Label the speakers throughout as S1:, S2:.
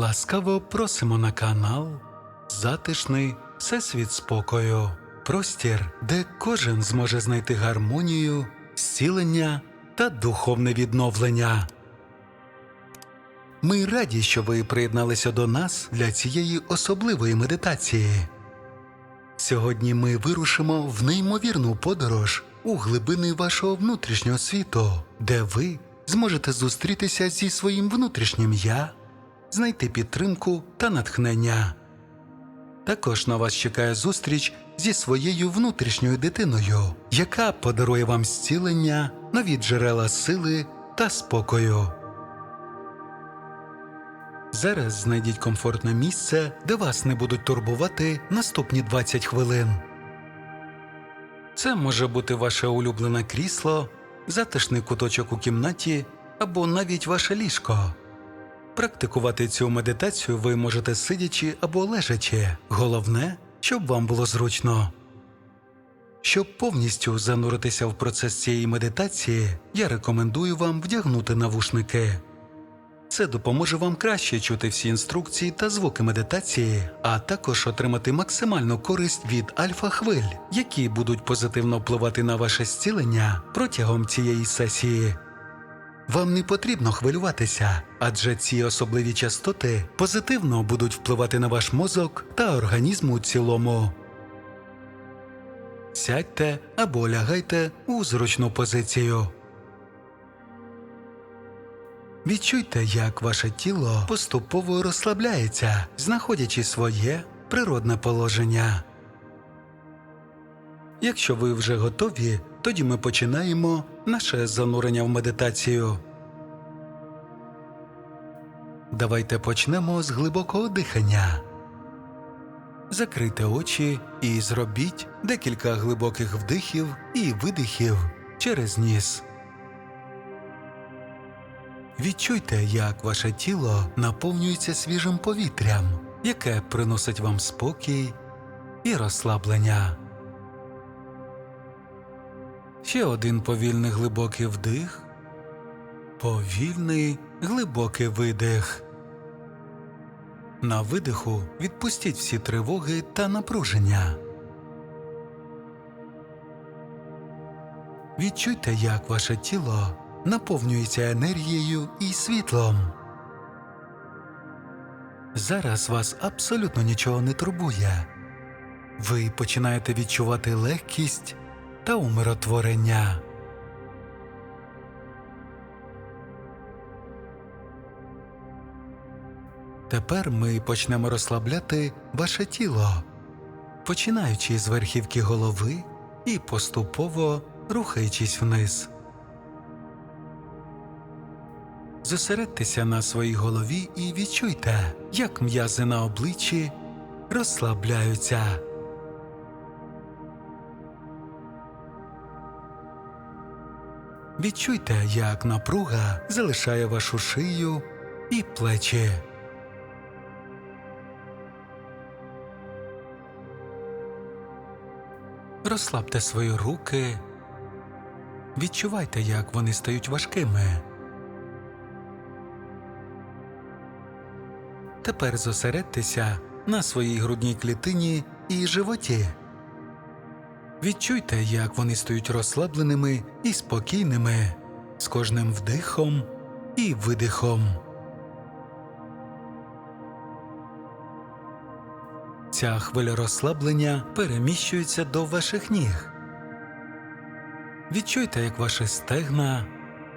S1: Ласкаво просимо на канал Затишний Всесвіт спокою, простір, де кожен зможе знайти гармонію, зцілення та духовне відновлення. Ми раді, що ви приєдналися до нас для цієї особливої медитації. Сьогодні ми вирушимо в неймовірну подорож у глибини вашого внутрішнього світу, де ви зможете зустрітися зі своїм внутрішнім я, знайти підтримку та натхнення. Також на вас чекає зустріч зі своєю внутрішньою дитиною, яка подарує вам зцілення, нові джерела сили та спокою. Зараз знайдіть комфортне місце, де вас не будуть турбувати наступні 20 хвилин. Це може бути ваше улюблене крісло, затишний куточок у кімнаті або навіть ваше ліжко. Практикувати цю медитацію ви можете сидячи або лежачи. Головне, щоб вам було зручно. Щоб повністю зануритися в процес цієї медитації, я рекомендую вам вдягнути навушники. Це допоможе вам краще чути всі інструкції та звуки медитації, а також отримати максимальну користь від альфа-хвиль, які будуть позитивно впливати на ваше зцілення протягом цієї сесії. Вам не потрібно хвилюватися, адже ці особливі частоти позитивно будуть впливати на ваш мозок та організм у цілому. Сядьте або лягайте у зручну позицію. Відчуйте, як ваше тіло поступово розслабляється, знаходячи своє природне положення. Якщо ви вже готові, тоді ми починаємо наше занурення в медитацію. Давайте почнемо з глибокого дихання. Закрийте очі і зробіть декілька глибоких вдихів і видихів через ніс. Відчуйте, як ваше тіло наповнюється свіжим повітрям, яке приносить вам спокій і розслаблення. Ще один повільний глибокий вдих, повільний глибокий видих. На видиху відпустіть всі тривоги та напруження. Відчуйте, як ваше тіло наповнюється енергією і світлом. Зараз вас абсолютно нічого не турбує. Ви починаєте відчувати легкість та умиротворення. Тепер ми почнемо розслабляти ваше тіло, починаючи з верхівки голови і поступово рухаючись вниз. Зосередьтеся на своїй голові і відчуйте, як м'язи на обличчі розслабляються. Відчуйте, як напруга залишає вашу шию і плечі. Розслабте свої руки. Відчувайте, як вони стають важкими. Тепер зосередьтеся на своїй грудній клітині і животі. Відчуйте, як вони стають розслабленими і спокійними з кожним вдихом і видихом. Ця хвиля розслаблення переміщується до ваших ніг. Відчуйте, як ваші стегна,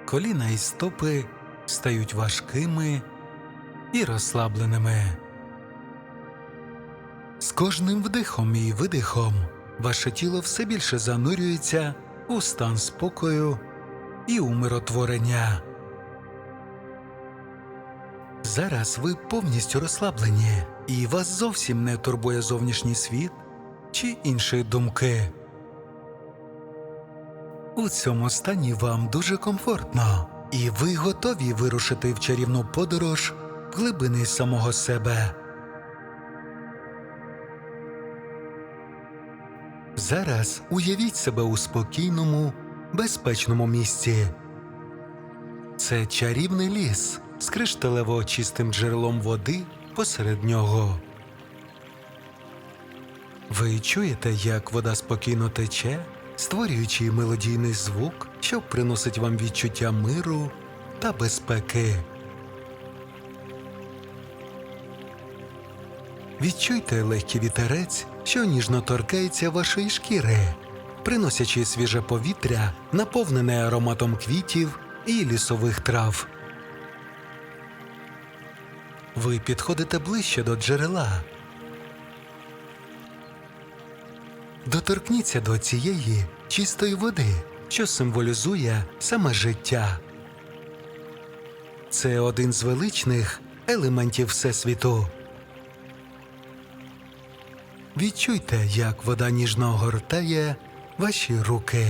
S1: коліна і стопи стають важкими і розслабленими. З кожним вдихом і видихом ваше тіло все більше занурюється у стан спокою і умиротворення. Зараз ви повністю розслаблені, і вас зовсім не турбує зовнішній світ чи інші думки. У цьому стані вам дуже комфортно, і ви готові вирушити в чарівну подорож в глибини самого себе. Зараз уявіть себе у спокійному, безпечному місці. Це чарівний ліс, з кришталево чистим джерелом води посеред нього. Ви чуєте, як вода спокійно тече, створюючи мелодійний звук, що приносить вам відчуття миру та безпеки. Відчуйте легкий вітерець, що ніжно торкається вашої шкіри, приносячи свіже повітря, наповнене ароматом квітів і лісових трав. Ви підходите ближче до джерела. Доторкніться до цієї чистої води, що символізує саме життя. Це один з величних елементів Всесвіту. Відчуйте, як вода ніжно огортає ваші руки.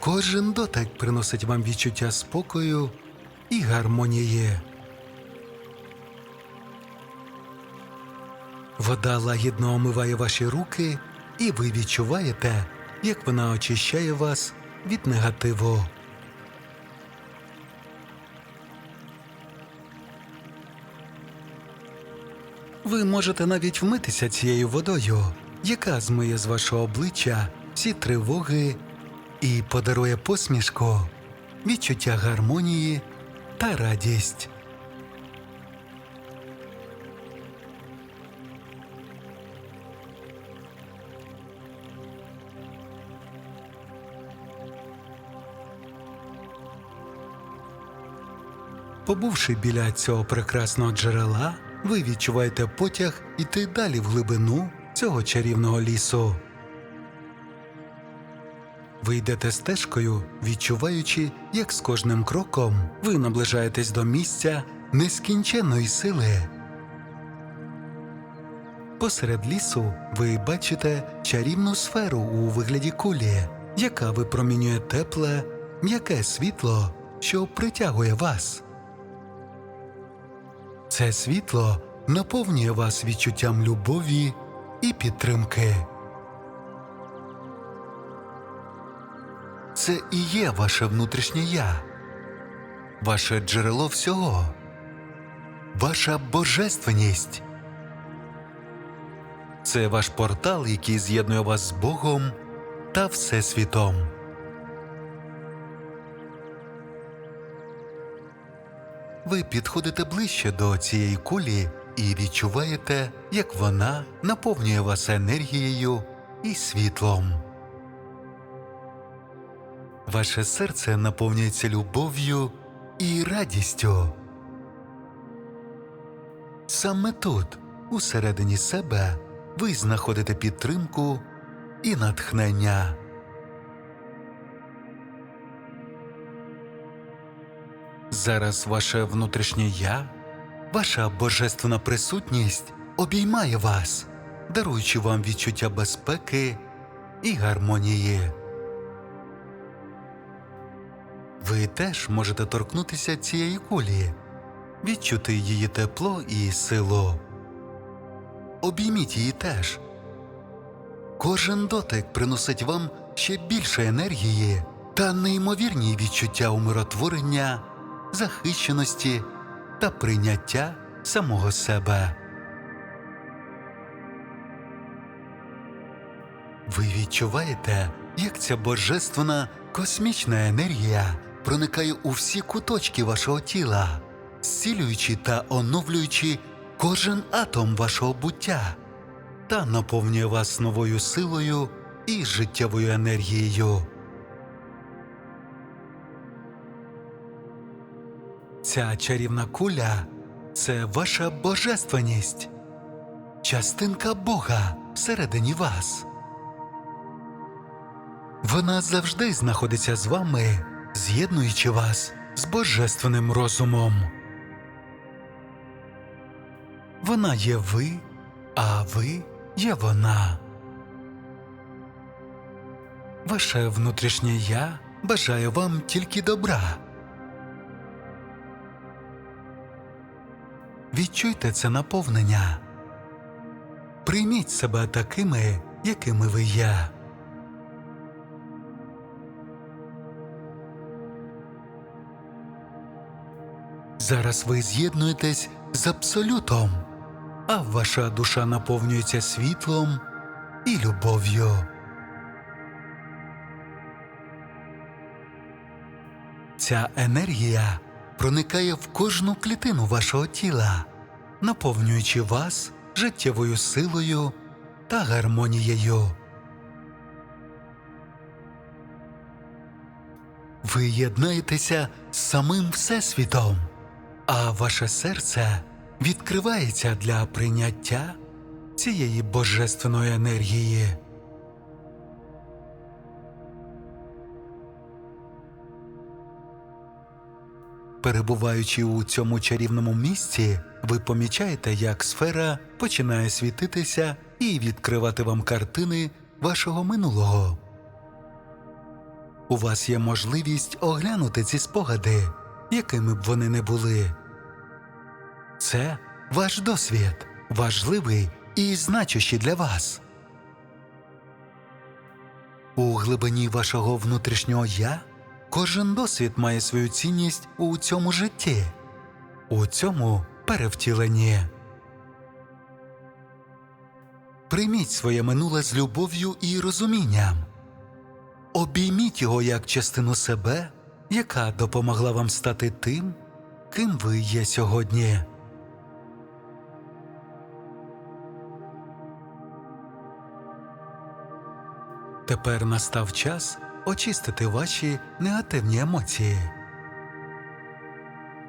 S1: Кожен дотик приносить вам відчуття спокою і гармонії. Вода лагідно омиває ваші руки, і ви відчуваєте, як вона очищає вас від негативу. Ви можете навіть вмитися цією водою, яка змиє з вашого обличчя всі тривоги і подарує посмішку, відчуття гармонії та радість. Побувши біля цього прекрасного джерела, ви відчуваєте потяг іти далі в глибину цього чарівного лісу. Ви йдете стежкою, відчуваючи, як з кожним кроком ви наближаєтесь до місця нескінченної сили. Посеред лісу ви бачите чарівну сферу у вигляді кулі, яка випромінює тепле, м'яке світло, що притягує вас. Це світло наповнює вас відчуттям любові і підтримки. Це і є ваше внутрішнє я, ваше джерело всього, ваша божественність. Це ваш портал, який з'єднує вас з Богом та Всесвітом. Ви підходите ближче до цієї кулі і відчуваєте, як вона наповнює вас енергією і світлом. Ваше серце наповнюється любов'ю і радістю. Саме тут, усередині себе, ви знаходите підтримку і натхнення. Зараз ваше внутрішнє я, ваша божественна присутність обіймає вас, даруючи вам відчуття безпеки і гармонії. Ви теж можете торкнутися цієї кулі, відчути її тепло і силу. Обійміть її теж. Кожен дотик приносить вам ще більше енергії та неймовірні відчуття умиротворення, захищеності та прийняття самого себе. Ви відчуваєте, як ця божественна космічна енергія проникає у всі куточки вашого тіла, зцілюючи та оновлюючи кожен атом вашого буття та наповнює вас новою силою і життєвою енергією. Ця чарівна куля це ваша божественність, частинка Бога всередині вас. Вона завжди знаходиться з вами, з'єднуючи вас з божественним розумом. Вона є ви, а ви є вона. Ваше внутрішнє я бажає вам тільки добра. Відчуйте це наповнення. Прийміть себе такими, якими ви є. Зараз ви з'єднуєтесь з абсолютом, а ваша душа наповнюється світлом і любов'ю. Ця енергія проникає в кожну клітину вашого тіла, наповнюючи вас життєвою силою та гармонією. Ви єднаєтеся з самим Всесвітом, а ваше серце відкривається для прийняття цієї божественної енергії. Перебуваючи у цьому чарівному місці, ви помічаєте, як сфера починає світитися і відкривати вам картини вашого минулого. У вас є можливість оглянути ці спогади, якими б вони не були. Це ваш досвід, важливий і значущий для вас. У глибині вашого внутрішнього я кожен досвід має свою цінність у цьому житті, у цьому перевтіленні. Прийміть своє минуле з любов'ю і розумінням. Обійміть його як частину себе, яка допомогла вам стати тим, ким ви є сьогодні. Тепер настав час очистити ваші негативні емоції.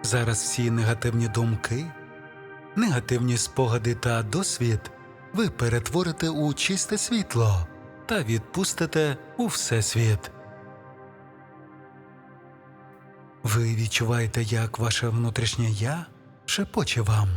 S1: Зараз всі негативні думки, негативні спогади та досвід ви перетворите у чисте світло та відпустите у всесвіт. Ви відчуваєте, як ваше внутрішнє я шепоче вам.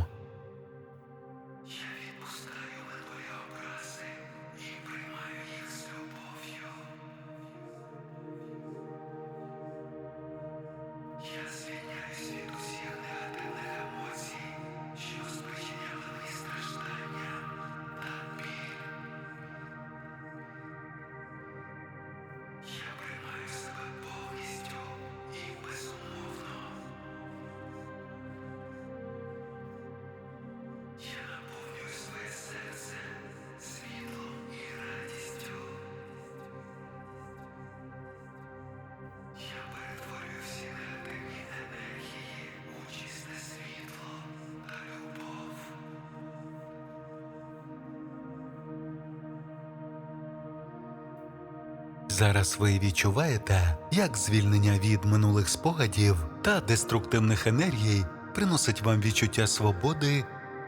S1: Зараз ви відчуваєте, як звільнення від минулих спогадів та деструктивних енергій приносить вам відчуття свободи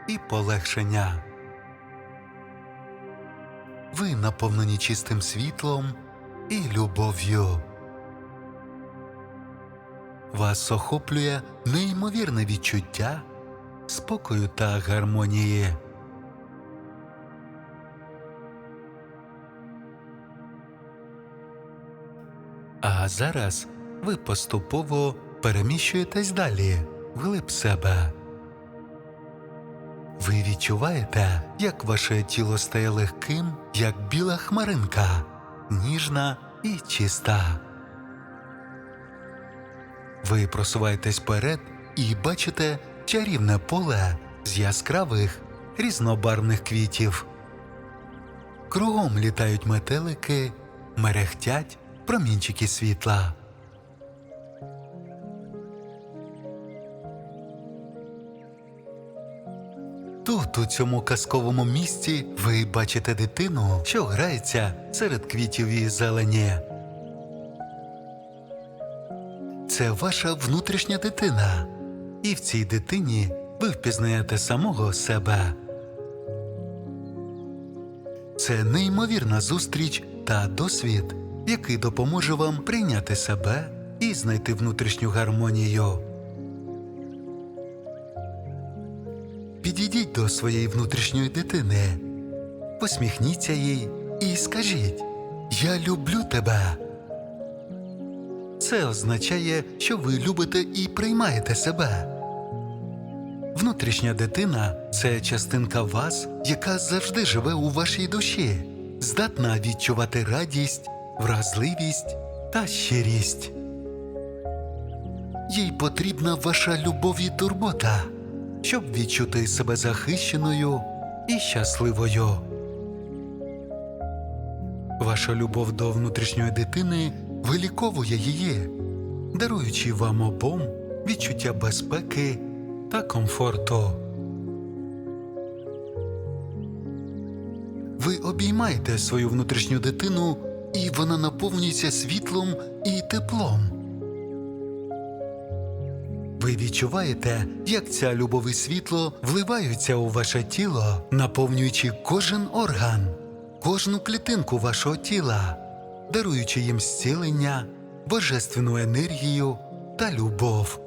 S1: і полегшення. Ви наповнені чистим світлом і любов'ю. Вас охоплює неймовірне відчуття спокою та гармонії. А зараз ви поступово переміщуєтесь далі, вглиб себе. Ви відчуваєте, як ваше тіло стає легким, як біла хмаринка, ніжна і чиста. Ви просуваєтесь вперед і бачите чарівне поле з яскравих різнобарвних квітів. Кругом літають метелики, мерехтять промінчики світла. Тут, у цьому казковому місці, ви бачите дитину, що грається серед квітів і зелені. Це ваша внутрішня дитина, і в цій дитині ви впізнаєте самого себе. Це неймовірна зустріч та досвід, який допоможе вам прийняти себе і знайти внутрішню гармонію. Підійдіть до своєї внутрішньої дитини, посміхніться їй і скажіть Я люблю тебе. Це означає, що ви любите і приймаєте себе. Внутрішня дитина це частинка вас, яка завжди живе у вашій душі, здатна відчувати радість, вразливість та щирість. їй потрібна ваша любов і турбота, щоб відчути себе захищеною і щасливою. Ваша любов до внутрішньої дитини виліковує її, даруючи вам обом відчуття безпеки та комфорту. Ви обіймаєте свою внутрішню дитину, і вона наповнюється світлом і теплом. Ви відчуваєте, як ця любов і світло вливаються у ваше тіло, наповнюючи кожен орган, кожну клітинку вашого тіла, даруючи їм зцілення, божественну енергію та любов.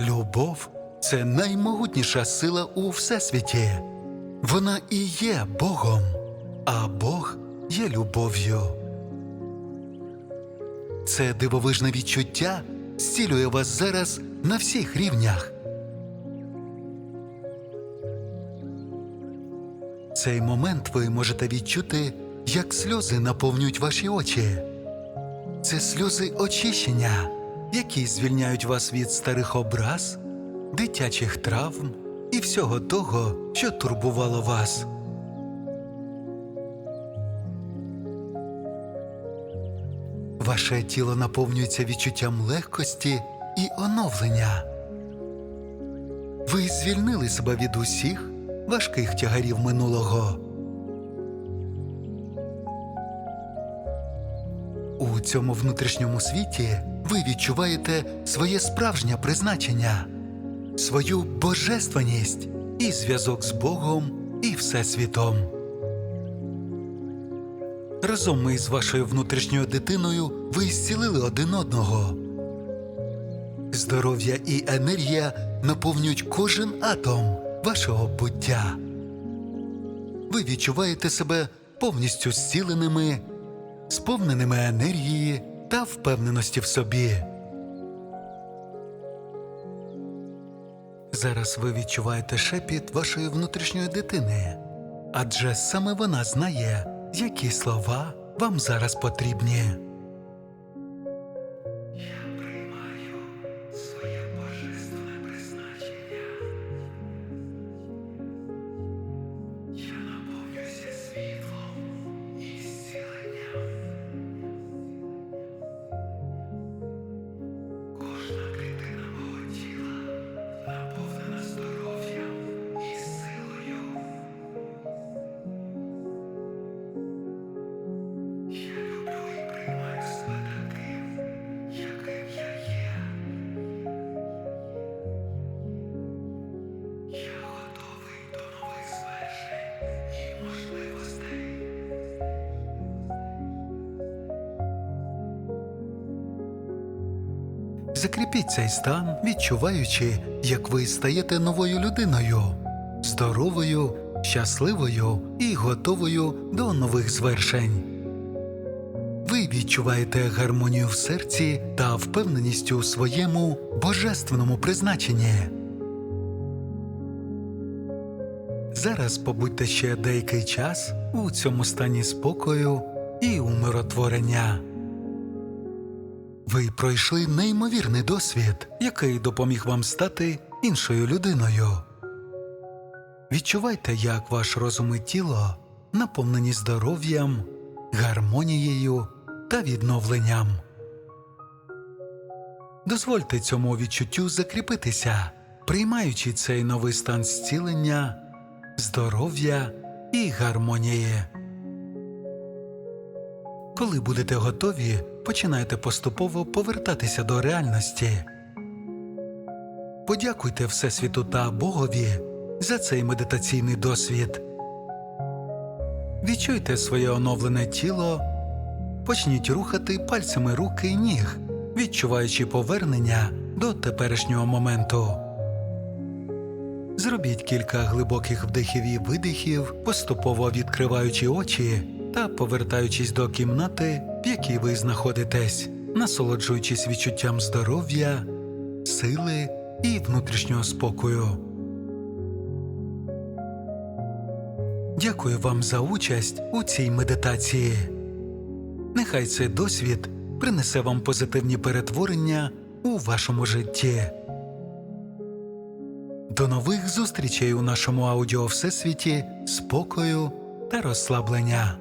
S1: Любов це наймогутніша сила у всесвіті. Вона і є Богом, а Бог є любов'ю. Це дивовижне відчуття зцілює вас зараз на всіх рівнях. Цей момент ви можете відчути, як сльози наповнюють ваші очі. Це сльози очищення, які звільняють вас від старих образ, дитячих травм і всього того, що турбувало вас. Ваше тіло наповнюється відчуттям легкості і оновлення. Ви звільнили себе від усіх важких тягарів минулого. У цьому внутрішньому світі ви відчуваєте своє справжнє призначення, свою божественність і зв'язок з Богом і Всесвітом. Разом із вашою внутрішньою дитиною ви зцілили один одного. Здоров'я і енергія наповнюють кожен атом вашого буття. Ви відчуваєте себе повністю зціленими, сповненими енергії та впевненості в собі. Зараз ви відчуваєте шепіт вашої внутрішньої дитини, адже саме вона знає, які слова вам зараз потрібні. Закріпіть цей стан, відчуваючи, як ви стаєте новою людиною, здоровою, щасливою і готовою до нових звершень. Ви відчуваєте гармонію в серці та впевненість у своєму божественному призначенні. Зараз побудьте ще деякий час у цьому стані спокою і умиротворення. Ви пройшли неймовірний досвід, який допоміг вам стати іншою людиною. Відчувайте, як ваш розум і тіло наповнені здоров'ям, гармонією та відновленням. Дозвольте цьому відчуттю закріпитися, приймаючи цей новий стан зцілення, здоров'я і гармонії. Коли будете готові, починайте поступово повертатися до реальності. Подякуйте Всесвіту та Богові за цей медитаційний досвід. Відчуйте своє оновлене тіло, почніть рухати пальцями руки і ніг, відчуваючи повернення до теперішнього моменту. Зробіть кілька глибоких вдихів і видихів, поступово відкриваючи очі та повертаючись до кімнати, в якій ви знаходитесь, насолоджуючись відчуттям здоров'я, сили і внутрішнього спокою. Дякую вам за участь у цій медитації. Нехай цей досвід принесе вам позитивні перетворення у вашому житті. До нових зустрічей у нашому аудіо всесвіті спокою та розслаблення.